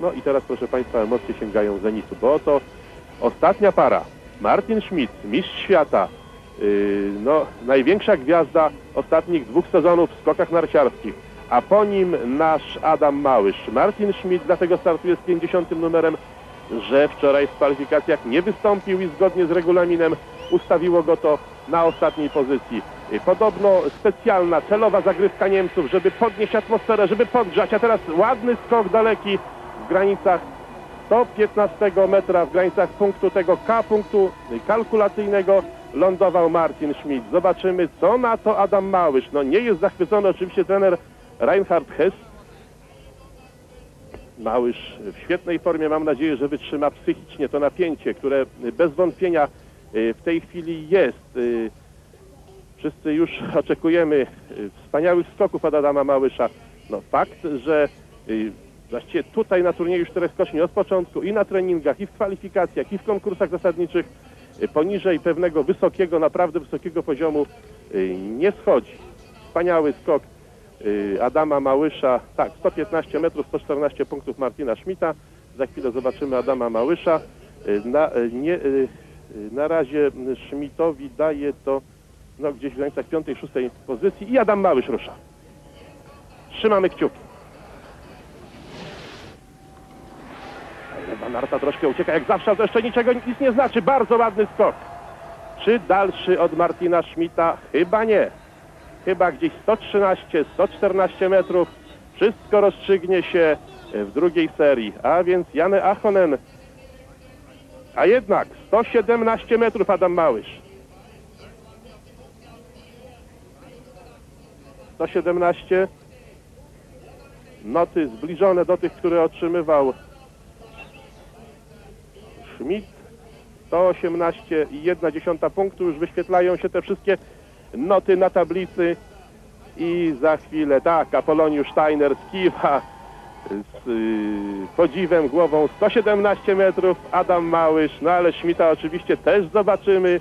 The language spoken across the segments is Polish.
No i teraz, proszę Państwa, emocje sięgają zenitu, bo oto ostatnia para. Martin Schmidt, mistrz świata, yy, no, największa gwiazda ostatnich dwóch sezonów w skokach narciarskich, a po nim nasz Adam Małysz. Martin Schmidt dlatego startuje z 50 numerem, że wczoraj w kwalifikacjach nie wystąpił i zgodnie z regulaminem ustawiło go to na ostatniej pozycji. Podobno specjalna, celowa zagrywka Niemców, żeby podnieść atmosferę, żeby podgrzać, a teraz ładny skok daleki w granicach 115 metra w granicach punktu tego K punktu kalkulacyjnego lądował Martin Schmidt. Zobaczymy co na to Adam Małysz. No nie jest zachwycony oczywiście trener Reinhard Hess. Małysz w świetnej formie, mam nadzieję, że wytrzyma psychicznie to napięcie, które bez wątpienia y, w tej chwili jest. Wszyscy już oczekujemy y, wspaniałych skoków od Adama Małysza. No fakt, że y, właściwie tutaj na turnieju czterech od początku i na treningach, i w kwalifikacjach, i w konkursach zasadniczych y, poniżej pewnego wysokiego, naprawdę wysokiego poziomu nie schodzi. Wspaniały skok Adama Małysza, tak, 115 metrów, 114 punktów Martina Schmidta. Za chwilę zobaczymy Adama Małysza. Na, nie, na razie Schmidtowi daje to no, gdzieś w granicach piątej, szóstej pozycji i Adam Małysz rusza. Trzymamy kciuki. Lewa narta troszkę ucieka jak zawsze, to jeszcze niczego nic nie znaczy. Bardzo ładny skok. Czy dalszy od Martina Schmidta? Chyba nie. Chyba gdzieś 113, 114 metrów. Wszystko rozstrzygnie się w drugiej serii. A więc Jany Achonen. A jednak 117 metrów Adam Małysz. 117 noty zbliżone do tych, które otrzymywał Schmidt. 118 i 1 dziesiąta punktu. Już wyświetlają się te wszystkie noty na tablicy. I za chwilę tak, Apoloniusz Steiner skiwa z y, podziwem głową 117 metrów, Adam Małysz, no ale Schmidta oczywiście też zobaczymy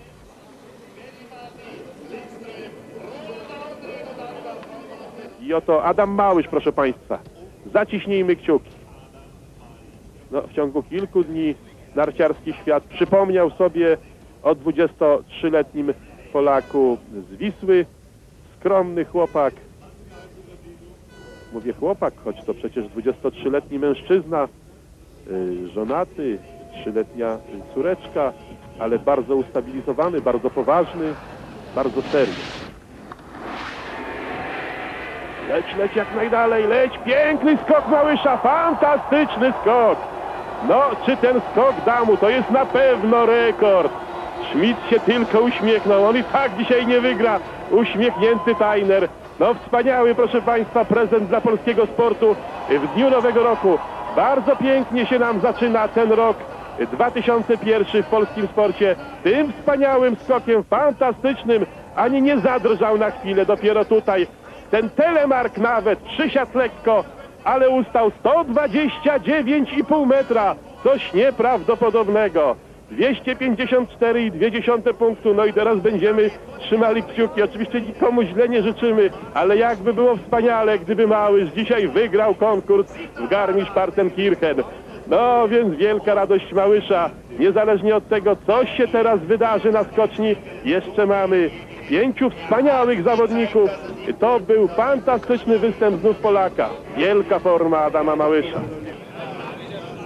I oto Adam Małysz, proszę Państwa. Zaciśnijmy kciuki. No, w ciągu kilku dni narciarski świat przypomniał sobie o 23-letnim Polaku z Wisły. Skromny chłopak. Mówię chłopak, choć to przecież 23-letni mężczyzna, y, żonaty, trzyletnia córeczka, ale bardzo ustabilizowany, bardzo poważny, bardzo serio. Leć, leć jak najdalej, leć, piękny skok Małysza, fantastyczny skok. No, czy ten skok da mu, to jest na pewno rekord. Schmidt się tylko uśmiechnął, on i tak dzisiaj nie wygra. Uśmiechnięty Tajner. No wspaniały, proszę Państwa, prezent dla polskiego sportu w dniu Nowego Roku. Bardzo pięknie się nam zaczyna ten rok 2001 w polskim sporcie. Tym wspaniałym skokiem, fantastycznym, ani nie zadrżał na chwilę, dopiero tutaj ten telemark nawet przysiadł lekko, ale ustał 129,5 metra. Coś nieprawdopodobnego. 254,2 punktu. No i teraz będziemy trzymali kciuki. Oczywiście nikomu źle nie życzymy, ale jakby było wspaniale, gdyby Małysz dzisiaj wygrał konkurs w Garmisch-Partenkirchen. No więc wielka radość Małysza. Niezależnie od tego, co się teraz wydarzy na skoczni, jeszcze mamy pięciu wspaniałych zawodników. To był fantastyczny występ znów Polaka. Wielka forma Adama Małysza.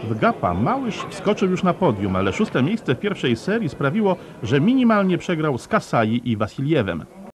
W Gapa Małysz wskoczył już na podium, ale szóste miejsce w pierwszej serii sprawiło, że minimalnie przegrał z Kasai i Wasiliewem.